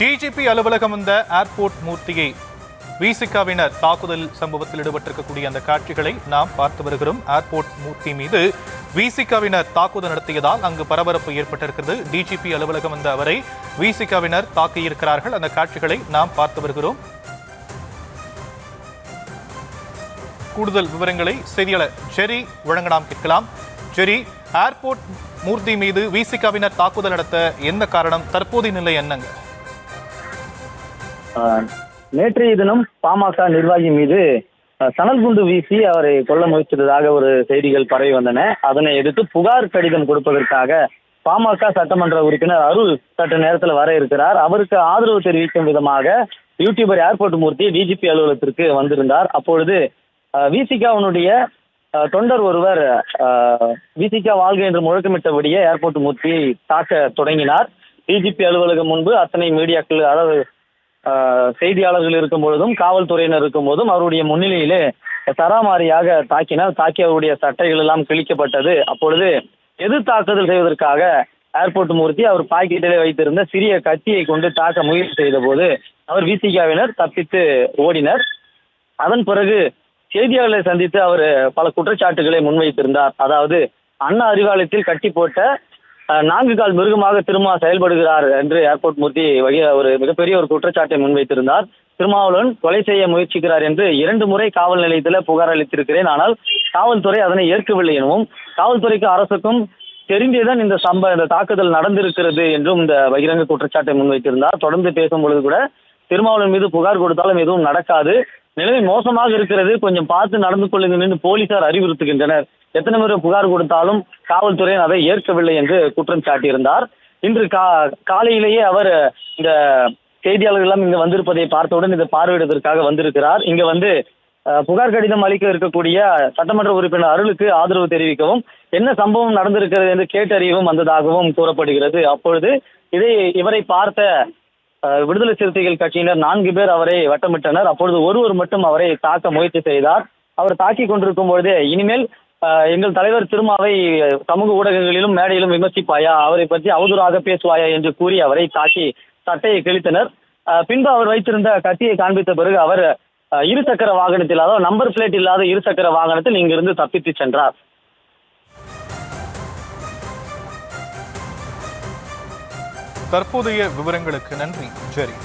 DGP அலுவலகம் வந்த airport மூர்த்தியை விசிகாவினர் தாக்குதல் சம்பவத்தில் ஈடுபட்டிருக்கக்கூடிய அந்த காட்சிகளை நாம் பார்த்து வருகிறோம். ஏர்போர்ட் மூர்த்தி மீது விசிகாவினர் தாக்குதல் நடத்தியதால் அங்கு பரபரப்பு ஏற்பட்டிருக்கிறது. டிஜிபி அலுவலகம் வந்த அவரை விசிகாவினர் தாக்கியிருக்கிறார்கள். அந்த காட்சிகளை நாம் பார்த்து வருகிறோம். கூடுதல் விவரங்களை செய்தியாளர் ஜெரி வழங்க நாம் கேட்கலாம். ஜெரி ஏர்போர்ட் மூர்த்தி மீது விசிகாவினர் தாக்குதல் நடத்த என்ன காரணம்? தற்போதைய நிலை என்னங்க? நேற்றைய தினம் பாமக நிர்வாகி மீது சணல் குண்டு வீசி அவரை கொல்ல முயற்சித்ததாக ஒரு செய்திகள் பரவி வந்தன. அதனை எதிர்த்து புகார் கடிதம் கொடுப்பதற்காக பாமக சட்டமன்ற உறுப்பினர் அருள் சற்று நேரத்தில் வர இருக்கிறார். அவருக்கு ஆதரவு தெரிவிக்கும் விதமாக யூடியூபர் ஏர்போர்ட் மூர்த்தி டிஜிபி அலுவலகத்திற்கு வந்திருந்தார். அப்பொழுது விசிகாவினுடைய தொண்டர் ஒருவர் விசிகா வாழ்க என்று முழக்கமிட்டபடியே ஏர்போர்ட் மூர்த்தியை தாக்க தொடங்கினார். டிஜிபி அலுவலகம் முன்பு அத்தனை மீடியாக்கள் அதாவது செய்தியாளர்கள் இருக்கும் பொழுதும் காவல்துறையினர் இருக்கும் போதும் அவருடைய முன்னிலையிலே சராமாரியாக தாக்கினார். தாக்கி அவருடைய சட்டைகள் எல்லாம் கிழிக்கப்பட்டது. அப்பொழுது எதிர் தாக்குதல் செய்வதற்காக ஏர்போர்ட் மூர்த்தி அவர் பாக்கெட்டிலே வைத்திருந்த சிறிய கத்தியை கொண்டு தாக்க முயற்சி செய்த போது அவர் விசிகாவினர் தப்பித்து ஓடினர். அதன் பிறகு செய்தியாளர்களை சந்தித்து அவர் பல குற்றச்சாட்டுகளை முன்வைத்திருந்தார். அதாவது அண்ணா அறிவாலயத்தில் கட்டி போட்ட நான்கு கால் மிருகமாக திருமா செயல்படுகிறார் என்று ஏர்போர்ட் மூர்த்தி வகை- ஒரு மிகப்பெரிய ஒரு குற்றச்சாட்டை முன்வைத்திருந்தார். திருமாவளவன் கொலை செய்ய முயற்சிக்கிறார் என்று இரண்டு முறை காவல் நிலையத்தில் புகார் அளித்திருக்கிறேன். ஆனால் காவல்துறை அதனை ஏற்கவில்லை எனவும் காவல்துறைக்கு அரசுக்கும் தெரிந்தேதான் இந்த சம்ப இந்த தாக்குதல் நடந்திருக்கிறது என்றும் இந்த பகிரங்க குற்றச்சாட்டை முன்வைத்திருந்தார். தொடர்ந்து பேசும் பொழுது கூட திருமாவளவன் மீது புகார் கொடுத்தாலும் எதுவும் நடக்காது. நிலைமை மோசமாக இருக்கிறது. கொஞ்சம் பார்த்து நடந்து கொள்ளுங்கள் என்று போலீசார் அறிவுறுத்துகின்றனர். எத்தனை முறை புகார் கொடுத்தாலும் காவல்துறையின் அதை ஏற்கவில்லை என்று குற்றம் சாட்டியிருந்தார். இன்று கா காலையிலேயே அவர் இந்த செய்தியாளர்கள் எல்லாம் இங்கு வந்திருப்பதை பார்த்தவுடன் இதை பார்வையிடுவதற்காக வந்திருக்கிறார். இங்க வந்து புகார் கடிதம் அளிக்க இருக்கக்கூடிய சட்டமன்ற உறுப்பினர் அருளுக்கு ஆதரவு தெரிவிக்கவும் என்ன சம்பவம் நடந்திருக்கிறது என்று கேட்டறியவும் வந்ததாகவும் கூறப்படுகிறது. அப்பொழுது இதை இவரை பார்த்த விடுதலை சிறுத்தைகள் கட்சியினர் நான்கு பேர் அவரை வட்டமிட்டனர். அப்பொழுது ஒருவர் மட்டும் அவரை தாக்க முயற்சி செய்தார். அவர் தாக்கி கொண்டிருக்கும் பொழுதே இனிமேல் எங்கள் தலைவர் திருமாவை சமூக ஊடகங்களிலும் மேடையிலும் விமர்சிப்பாயா? அவரை பற்றி அவதூறாக பேசுவாயா என்று கூறி அவரை தாக்கி சட்டையை கிழித்தனர் பின்பு அவர் வைத்திருந்த கத்தியை காண்பித்த பிறகு அவர் இருசக்கர வாகனத்தில் அதாவது நம்பர் பிளேட் இல்லாத இருசக்கர வாகனத்தில் இங்கிருந்து தப்பித்து சென்றார். தற்போதைய விவரங்களுக்கு நன்றி. ஜெரி.